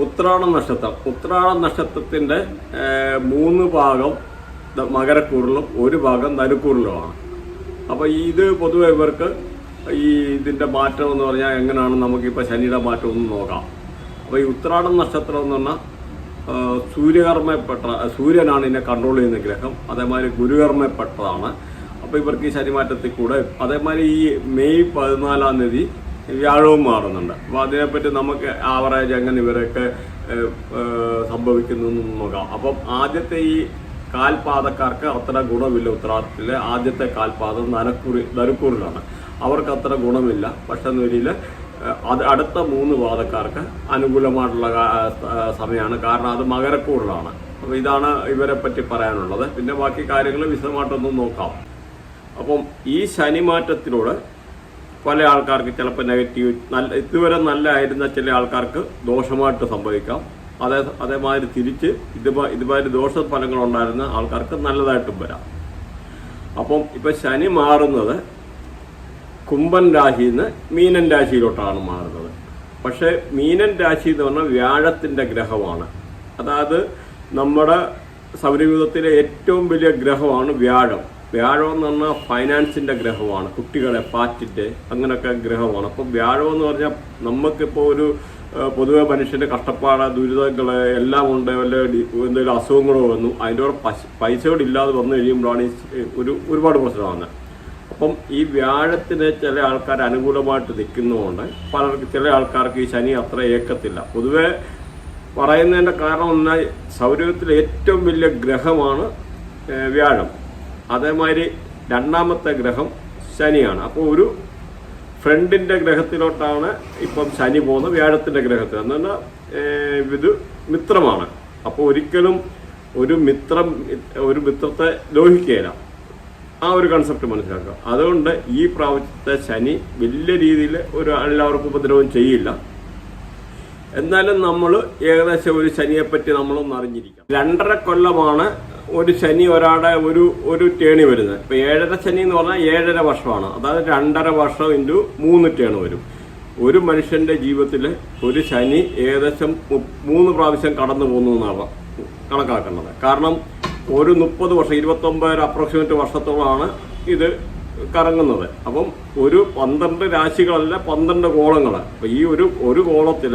ഉത്രാട നക്ഷത്രം. ഉത്രാട നക്ഷത്രത്തിന്റെ മൂന്ന് ഭാഗം മകരക്കൂറിലും ഒരു ഭാഗം നരുക്കൂറിലുമാണ് അപ്പോൾ ഇത് പൊതുവെ ഇവർക്ക് ഈ ഇതിന്റെ മാറ്റം എന്ന് പറഞ്ഞാൽ എങ്ങനെയാണ് നമുക്കിപ്പോൾ ശനിയുടെ മാറ്റം ഒന്ന് നോക്കാം. അപ്പോൾ ഈ ഉത്രാടം നക്ഷത്രം എന്ന് പറഞ്ഞാൽ സൂര്യകർമ്മപ്പെട്ട സൂര്യനാണ് ഇതിനെ കൺട്രോൾ ചെയ്യുന്ന ഗ്രഹം. അതേമാതിരി ഗുരുകർമ്മപ്പെട്ടതാണ്. അപ്പോൾ ഇവർക്ക് ഈ ശനിമാറ്റത്തിൽ കൂടെ അതേമാതിരി ഈ മെയ് പതിനാലാം തീയതി വ്യാഴവും മാറുന്നുണ്ട്. അപ്പോൾ അതിനെപ്പറ്റി നമുക്ക് ആവറേജ് എങ്ങനെ ഇവരൊക്കെ സംഭവിക്കുന്നു നോക്കാം. അപ്പം ആദ്യത്തെ ഈ കാൽപാദക്കാർക്ക് അത്ര ഗുണമില്ല ഉത്തരാടത്തിലെ ആദ്യത്തെ കാൽപാദം നനക്കുറി നരുക്കൂറിലാണ്. അവർക്ക് അത്ര ഗുണമില്ല. പക്ഷെ നിലയിൽ അത് അടുത്ത മൂന്ന് പാദക്കാർക്ക് അനുകൂലമായിട്ടുള്ള സമയമാണ്. കാരണം അത് മകരക്കൂറിലാണ്. അപ്പോൾ ഇതാണ് ഇവരെ പറ്റി പറയാനുള്ളത്. പിന്നെ ബാക്കി കാര്യങ്ങൾ വിശദമായിട്ടൊന്നും നോക്കാം. അപ്പം ഈ ശനിമാറ്റത്തിലൂടെ പല ആൾക്കാർക്ക് ചിലപ്പോൾ നെഗറ്റീവ് നല്ല ഇതുവരെ നല്ലതായിരുന്ന ചില ആൾക്കാർക്ക് ദോഷമായിട്ട് സംഭവിക്കാം. അതേ അതേമാതിരി തിരിച്ച് ഇതുമാ ഇതുമാതിരി ദോഷ ഫലങ്ങൾ ഉണ്ടായിരുന്ന ആൾക്കാർക്ക് നല്ലതായിട്ടും വരാം. അപ്പം ഇപ്പം ശനി മാറുന്നത് കുംഭൻ രാശിയിൽ നിന്ന് മീനൻ രാശിയിലോട്ടാണ് മാറുന്നത്. പക്ഷേ മീനൻ രാശി എന്ന് പറഞ്ഞാൽ വ്യാഴത്തിന്റെ ഗ്രഹമാണ്. അതായത് നമ്മുടെ സൗരയൂഥത്തിലെ ഏറ്റവും വലിയ ഗ്രഹമാണ് വ്യാഴം. വ്യാഴം എന്ന് പറഞ്ഞാൽ ഫൈനാൻസിന്റെ ഗ്രഹമാണ്. കുട്ടികളെ പാറ്റിന്റെ അങ്ങനെയൊക്കെ ഗ്രഹമാണ്. അപ്പോൾ വ്യാഴം എന്ന് പറഞ്ഞാൽ നമുക്കിപ്പോൾ ഒരു പൊതുവെ മനുഷ്യന്റെ കഷ്ടപ്പാട് ദുരിതങ്ങൾ എല്ലാം ഉണ്ട്. വല്ല എന്തെങ്കിലും അസുഖങ്ങളോ വന്നു അതിന്റെ കൂടെ പശ പൈസയോട് ഇല്ലാതെ വന്നു കഴിയുമ്പോഴാണ് ഈ ഒരു ഒരുപാട് പ്രശ്നമാകുന്നത് അപ്പം ഈ വ്യാഴത്തിന് ചില ആൾക്കാർ അനുകൂലമായിട്ട് നിൽക്കുന്നതുകൊണ്ട് പലർക്ക് ചില ആൾക്കാർക്ക് ഈ ശനി അത്ര ഏക്കത്തില്ല. പൊതുവെ പറയുന്നതിന്റെ കാരണം എന്നാൽ സൗരത്തിലെ ഏറ്റവും വലിയ ഗ്രഹമാണ് വ്യാഴം. അതേമാതിരി രണ്ടാമത്തെ ഗ്രഹം ശനിയാണ്. അപ്പോൾ ഒരു ഫ്രണ്ടിന്റെ ഗ്രഹത്തിലോട്ടാണ് ഇപ്പം ശനി പോകുന്നത് വ്യാഴത്തിന്റെ ഗ്രഹത്തിൽ. എന്ന് പറഞ്ഞാൽ ഇത് മിത്രമാണ്. അപ്പോൾ ഒരിക്കലും ഒരു മിത്രം ഒരു മിത്രത്തെ ലോഹിക്കുകയില്ല ആ ഒരു കൺസെപ്റ്റ് മനസ്സിലാക്കുക. അതുകൊണ്ട് ഈ പ്രാവശ്യത്തെ ശനി വലിയ രീതിയിൽ ഒരു എല്ലാവർക്കും ഉപദ്രവം ചെയ്യില്ല. എന്നാലും നമ്മൾ ഏകദേശം ഒരു ശനിയെപ്പറ്റി നമ്മളൊന്ന് അറിഞ്ഞിരിക്കാം. രണ്ടര കൊല്ലമാണ് ഒരു ശനി ഒരാടെ ഒരു ഒരു ടേണി വരുന്നത്. ഇപ്പൊ ഏഴര ശനി എന്ന് പറഞ്ഞാൽ ഏഴര വർഷമാണ്. അതായത് രണ്ടര വർഷം ഇന്റു മൂന്ന് ടേൺ വരും. ഒരു മനുഷ്യന്റെ ജീവിതത്തിൽ ഒരു ശനി ഏകദേശം മൂന്ന് പ്രാവശ്യം കടന്നു പോകുന്നു എന്നാണ് കണക്കാക്കുന്നത് കാരണം ഒരു മുപ്പത് വർഷം ഇരുപത്തൊമ്പത് അപ്രോക്സിമേറ്റ് വർഷത്തോളമാണ് ഇത് കറങ്ങുന്നത്. അപ്പം ഒരു പന്ത്രണ്ട് രാശികളല്ല പന്ത്രണ്ട് ഗോളങ്ങൾ അപ്പൊ ഈ ഒരു ഒരു ഗോളത്തിൽ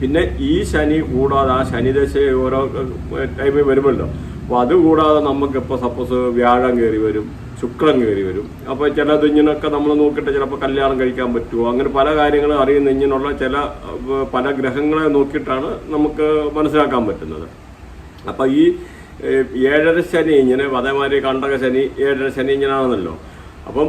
പിന്നെ ഈ ശനി കൂടാതെ ആ ശനിദശ ഓരോ ടൈമിൽ വരുമല്ലോ. അപ്പോൾ അത് കൂടാതെ നമുക്ക് ഇപ്പൊ സപ്പോസ് വ്യാഴം കയറി വരും ശുക്രൻ കയറി വരും. അപ്പോൾ ചിലത് ഇങ്ങനെയൊക്കെ നമ്മൾ നോക്കിയിട്ട് ചിലപ്പോൾ കല്യാണം കഴിക്കാൻ പറ്റുമോ? അങ്ങനെ പല കാര്യങ്ങളും അറിയുന്ന ഇങ്ങനെയുള്ള ചില പല ഗ്രഹങ്ങളെ നോക്കിയിട്ടാണ് നമുക്ക് മനസ്സിലാക്കാൻ പറ്റുന്നത്. അപ്പൊ ഈ ഏഴര ശനി ഇങ്ങനെ അതേമാതിരി കണ്ടക ശനി ഏഴര ശനി ഇങ്ങനെയാണെന്നല്ലോ അപ്പം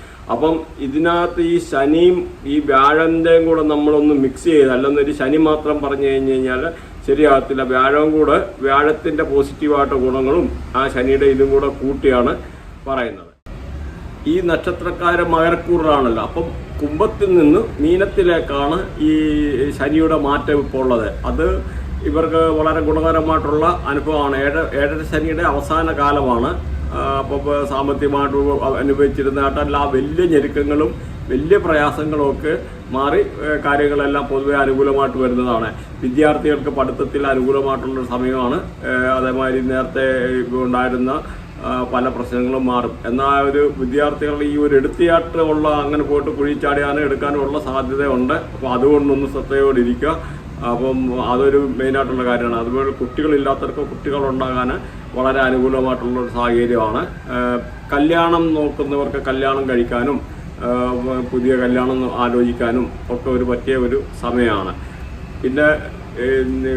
അപ്പം ഇതിനകത്ത് ഈ ശനിയും ഈ വ്യാഴന്റെയും കൂടെ നമ്മളൊന്ന് മിക്സ് ചെയ്ത് അല്ലെന്നൊരു ശനി മാത്രം പറഞ്ഞു കഴിഞ്ഞു കഴിഞ്ഞാൽ ശരിയാകത്തില്ല. വ്യാഴവും കൂടെ വ്യാഴത്തിന്റെ പോസിറ്റീവായിട്ട് ഗുണങ്ങളും ആ ശനിയുടെ ഇതും കൂടെ കൂട്ടിയാണ് പറയുന്നത്. ഈ നക്ഷത്രക്കാര മകരക്കൂറിലാണല്ലോ. അപ്പം കുംഭത്തിൽ നിന്ന് മീനത്തിലേക്കാണ് ഈ ശനിയുടെ മാറ്റം ഇപ്പോൾ ഉള്ളത്. അത് ഇവർക്ക് വളരെ ഗുണകരമായിട്ടുള്ള അനുഭവമാണ്. ഏഴ ഏഴര ശനിയുടെ അവസാന കാലമാണ്. സാമ്പത്തികമായിട്ട് അനുഭവിച്ചിരുന്നതായിട്ടല്ല വലിയ ഞെരുക്കങ്ങളും വലിയ പ്രയാസങ്ങളൊക്കെ മാറി കാര്യങ്ങളെല്ലാം പൊതുവെ അനുകൂലമായിട്ട് വരുന്നതാണ്. വിദ്യാർത്ഥികൾക്ക് പഠിത്തത്തിൽ അനുകൂലമായിട്ടുള്ള സമയമാണ് അതേമാതിരി നേരത്തെ ഉണ്ടായിരുന്ന പല പ്രശ്നങ്ങളും മാറും. എന്നാൽ ഒരു വിദ്യാർത്ഥികളുടെ ഈ ഒരു എടുത്തിയാട്ട് ഉള്ള അങ്ങനെ പോയിട്ട് കുഴിച്ചാടിയാനും എടുക്കാനുള്ള സാധ്യതയുണ്ട്. അപ്പോൾ അതുകൊണ്ടൊന്ന് ശ്രദ്ധയോടെ ഇരിക്കുക. അപ്പം അതൊരു മെയിനായിട്ടുള്ള കാര്യമാണ്. അതുപോലെ കുട്ടികളില്ലാത്തവർക്ക് കുട്ടികളുണ്ടാകാൻ വളരെ അനുകൂലമായിട്ടുള്ള ഒരു സാഹചര്യമാണ്. കല്യാണം നോക്കുന്നവർക്ക് കല്യാണം കഴിക്കാനും പുതിയ കല്യാണം ആലോചിക്കാനും ഒക്കെ ഒരു പറ്റിയ ഒരു സമയമാണ്. പിന്നെ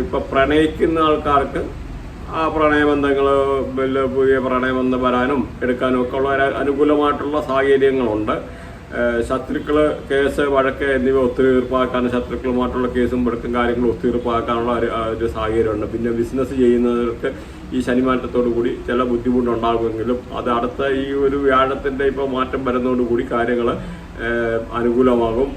ഇപ്പം പ്രണയിക്കുന്ന ആൾക്കാർക്ക് ആ പ്രണയബന്ധങ്ങൾ പുതിയ പ്രണയബന്ധം വരാനും എടുക്കാനും ഒക്കെ ഉള്ള അനുകൂലമായിട്ടുള്ള സാഹചര്യങ്ങളുണ്ട്. ഏഹ് ശത്രുക്കൾ കേസ് വഴക്ക് എന്നിവ ഒത്തുതീർപ്പാക്കാൻ ശത്രുക്കളുമായിട്ടുള്ള കേസും വഴക്കും കാര്യങ്ങളും ഒത്തുതീർപ്പാക്കാനുള്ള ഒരു സാഹചര്യമുണ്ട്. പിന്നെ ബിസിനസ് ചെയ്യുന്നവർക്ക് ഈ ശനിമാറ്റത്തോടു കൂടി ചില ബുദ്ധിമുട്ടുണ്ടാകുമെങ്കിലും അത് അടുത്ത ഈ ഒരു വ്യാഴത്തിന്റെ ഇപ്പോൾ മാറ്റം വരുന്നതോടുകൂടി കാര്യങ്ങൾ അനുകൂലമാകും.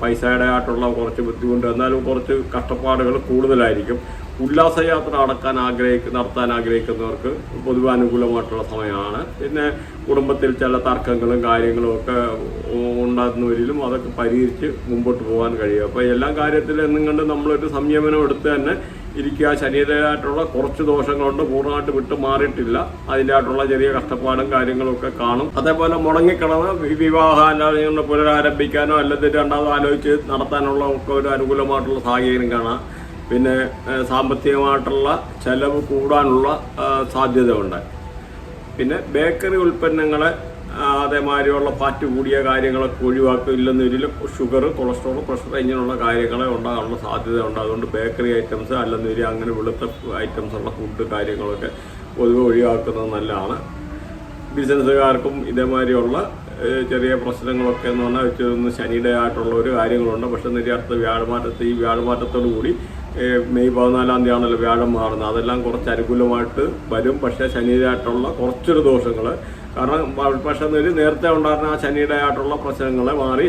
പൈസയുടെ ആയിട്ടുള്ള കുറച്ച് ബുദ്ധിമുട്ട്. എന്നാലും കുറച്ച് കഷ്ടപ്പാടുകൾ കൂടുതലായിരിക്കും. ഉല്ലാസയാത്ര നടക്കാൻ ആഗ്രഹിക്കുന്ന നടത്താൻ ആഗ്രഹിക്കുന്നവർക്ക് പൊതുവെ അനുകൂലമായിട്ടുള്ള സമയമാണ്. പിന്നെ കുടുംബത്തിൽ ചില തർക്കങ്ങളും കാര്യങ്ങളും ഒക്കെ ഉണ്ടാകുന്നവരിലും അതൊക്കെ പരിഹരിച്ച് മുമ്പോട്ട് പോകാൻ കഴിയും. അപ്പോൾ എല്ലാ കാര്യത്തിലും കണ്ട് നമ്മളൊരു സംയമനം എടുത്ത് തന്നെ ഇരിക്കുക. ശരീരമായിട്ടുള്ള കുറച്ച് ദോഷങ്ങളുണ്ട്. പൂർണമായിട്ട് വിട്ടു മാറിയിട്ടില്ല. അതിന്റെതായിട്ടുള്ള ചെറിയ കഷ്ടപ്പാടും കാര്യങ്ങളും ഒക്കെ കാണും. അതേപോലെ മുടങ്ങിക്കിടന്ന് വിവാഹ പുനരാരംഭിക്കാനോ അല്ലെങ്കിൽ രണ്ടാമത് ആലോചിച്ച് നടത്താനുള്ള ഒക്കെ ഒരു അനുകൂലമായിട്ടുള്ള സാഹചര്യം കാണാം. പിന്നെ സാമ്പത്തികമായിട്ടുള്ള ചെലവ് കൂടാനുള്ള സാധ്യതയുണ്ട്. പിന്നെ ബേക്കറി ഉൽപ്പന്നങ്ങൾ അതേമാതിരിയുള്ള ഫാറ്റ് കൂടിയ കാര്യങ്ങളൊക്കെ ഒഴിവാക്കില്ലെന്ന് ഇതിൽ ഷുഗർ കൊളസ്ട്രോൾ പ്രഷർ ഇങ്ങനെയുള്ള കാര്യങ്ങളെ ഉണ്ടാകാനുള്ള സാധ്യതയുണ്ട്. അതുകൊണ്ട് ബേക്കറി ഐറ്റംസ് അല്ലെന്നിരി അങ്ങനെ വെളുത്ത ഐറ്റംസ് ഉള്ള ഫുഡ് കാര്യങ്ങളൊക്കെ പൊതുവെ ഒഴിവാക്കുന്നത് നല്ലതാണ്. ബിസിനസ്സുകാർക്കും ഇതേമാതിരിയുള്ള ചെറിയ പ്രശ്നങ്ങളൊക്കെ എന്ന് പറഞ്ഞാൽ ശനിയുടെ ആയിട്ടുള്ള ഒരു കാര്യങ്ങളുണ്ട്. പക്ഷെ നിര്യാർത്ഥ വ്യാഴമാറ്റത്തെ ഈ വ്യാഴമാറ്റത്തോടു കൂടി മെയ് പതിനാലാം തീയതി ആണല്ലോ വ്യാഴം മാറുന്നത്. അതെല്ലാം കുറച്ച് അനുകൂലമായിട്ട് വരും. പക്ഷേ ശനിയായിട്ടുള്ള കുറച്ചൊരു ദോഷങ്ങൾ കാരണം പക്ഷേ നേരത്തെ ഉണ്ടായിരുന്ന ആ ശനിയുടെ ആയിട്ടുള്ള പ്രശ്നങ്ങളെ മാറി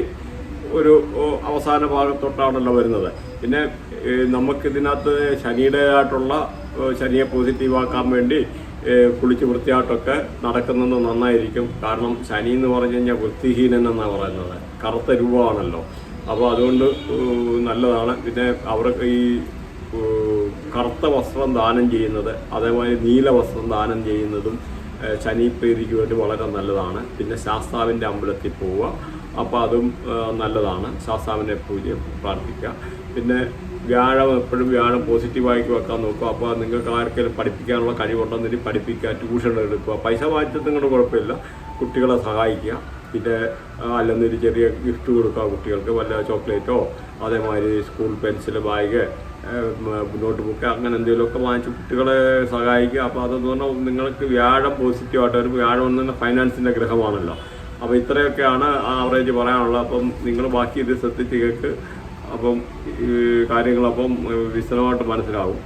ഒരു അവസാന ഭാഗത്തോട്ടാണല്ലോ വരുന്നത്. പിന്നെ നമുക്ക് നമുക്കിതിനകത്ത് ശനിയുടേതായിട്ടുള്ള ഏഹ്, ശനിയെ പോസിറ്റീവാക്കാൻ വേണ്ടി കുളിച്ച് വൃത്തിയായിട്ടൊക്കെ നടക്കുന്നത് നന്നായിരിക്കും. കാരണം ശനി എന്ന് പറഞ്ഞു കഴിഞ്ഞാൽ വൃത്തിഹീനൻ എന്നാണ് പറയുന്നത്. കറുത്ത രൂപമാണല്ലോ. അപ്പോൾ അതുകൊണ്ട് നല്ലതാണ്. പിന്നെ അവർക്ക് ഈ കറുത്ത വസ്ത്രം ദാനം ചെയ്യുന്നത് അതേപോലെ നീല വസ്ത്രം ദാനം ചെയ്യുന്നതും ഏഹ് ശനി പ്രീതിക്ക് വേണ്ടി വളരെ നല്ലതാണ്. പിന്നെ ശാസ്താവിന്റെ അമ്പലത്തിൽ പോവുക അപ്പോൾ അതും നല്ലതാണ്. ശാസ്താവിന്റെ പൂജ പ്രാർത്ഥിക്കുക. പിന്നെ വ്യാഴം എപ്പോഴും വ്യാഴം പോസിറ്റീവായി വെക്കാൻ നോക്കുക. അപ്പോൾ നിങ്ങൾക്ക് ആർക്കെങ്കിലും പഠിപ്പിക്കാനുള്ള കഴിവുണ്ടെന്നിട്ട് പഠിപ്പിക്കുക ട്യൂഷൻ എടുക്കുക. പൈസ വായിച്ചത് നിങ്ങളുടെ കുഴപ്പമില്ല. കുട്ടികളെ സഹായിക്കുക. പിന്നെ അല്ലെന്നൊരു ചെറിയ ഗിഫ്റ്റ് കൊടുക്കുക കുട്ടികൾക്ക്. വല്ല ചോക്ലേറ്റോ അതേമാതിരി school pencil bag note book അങ്ങനെ എന്തെങ്കിലുമൊക്കെ വാങ്ങിച്ച് കുട്ടികളെ സഹായിക്കുക. അപ്പോൾ അതെന്ന് പറഞ്ഞാൽ നിങ്ങൾക്ക് വ്യാഴം പോസിറ്റീവായിട്ട് വരും വ്യാഴം എന്ന് പറഞ്ഞാൽ ഫൈനാൻസിന്റെ ഗ്രഹമാണല്ലോ. അപ്പോൾ ഇത്രയൊക്കെയാണ് ആവറേജ് പറയാനുള്ളത്. അപ്പം നിങ്ങൾ ബാക്കി ഇത് ശ്രദ്ധിച്ച് കേൾക്ക് അപ്പം കാര്യങ്ങളപ്പം വിശദമായിട്ട് മനസ്സിലാവും.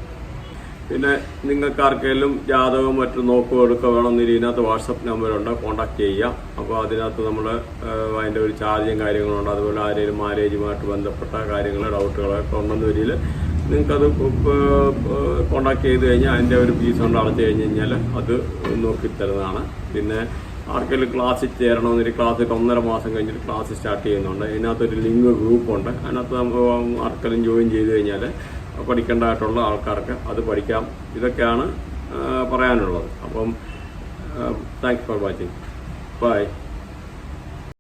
പിന്നെ നിങ്ങൾക്ക് ആർക്കെങ്കിലും ജാതകം മറ്റും നോക്കുക എടുക്കുക വേണമെന്നില്ല ഇതിനകത്ത് വാട്സപ്പ് നമ്പറുണ്ട് കോൺടാക്ട് ചെയ്യാം അപ്പോൾ അതിനകത്ത് നമ്മൾ അതിന്റെ ഒരു ചാർജും കാര്യങ്ങളുണ്ട്. അതുപോലെ ആരെങ്കിലും മാരേജുമായിട്ട് ബന്ധപ്പെട്ട കാര്യങ്ങൾ ഡൗട്ടുകളൊക്കെ ഉണ്ടെന്ന് വരിയിൽ നിങ്ങൾക്കത് കോൺടാക്ട് ചെയ്ത് കഴിഞ്ഞാൽ അതിന്റെ ഒരു ഫീസ് കൊണ്ട് അടച്ചു കഴിഞ്ഞ് കഴിഞ്ഞാൽ അത് നോക്കി തരുന്നതാണ്. പിന്നെ ആർക്കെങ്കിലും ക്ലാസ്സിൽ ചേരണമെന്നൊരു ക്ലാസ് ഒന്നര മാസം കഴിഞ്ഞിട്ട് ക്ലാസ് സ്റ്റാർട്ട് ചെയ്യുന്നുണ്ട്. ഇതിനകത്തൊരു ലിങ്ക് ഗ്രൂപ്പുണ്ട് അതിനകത്ത് ആർക്കെങ്കിലും ജോയിൻ ചെയ്ത് കഴിഞ്ഞാൽ പഠിക്കേണ്ടതായിട്ടുള്ള ആൾക്കാർക്ക് അത് പഠിക്കാം. ഇതൊക്കെയാണ് പറയാനുള്ളത്. അപ്പം താങ്ക്സ് ഫോർ വാച്ചിങ് ബൈ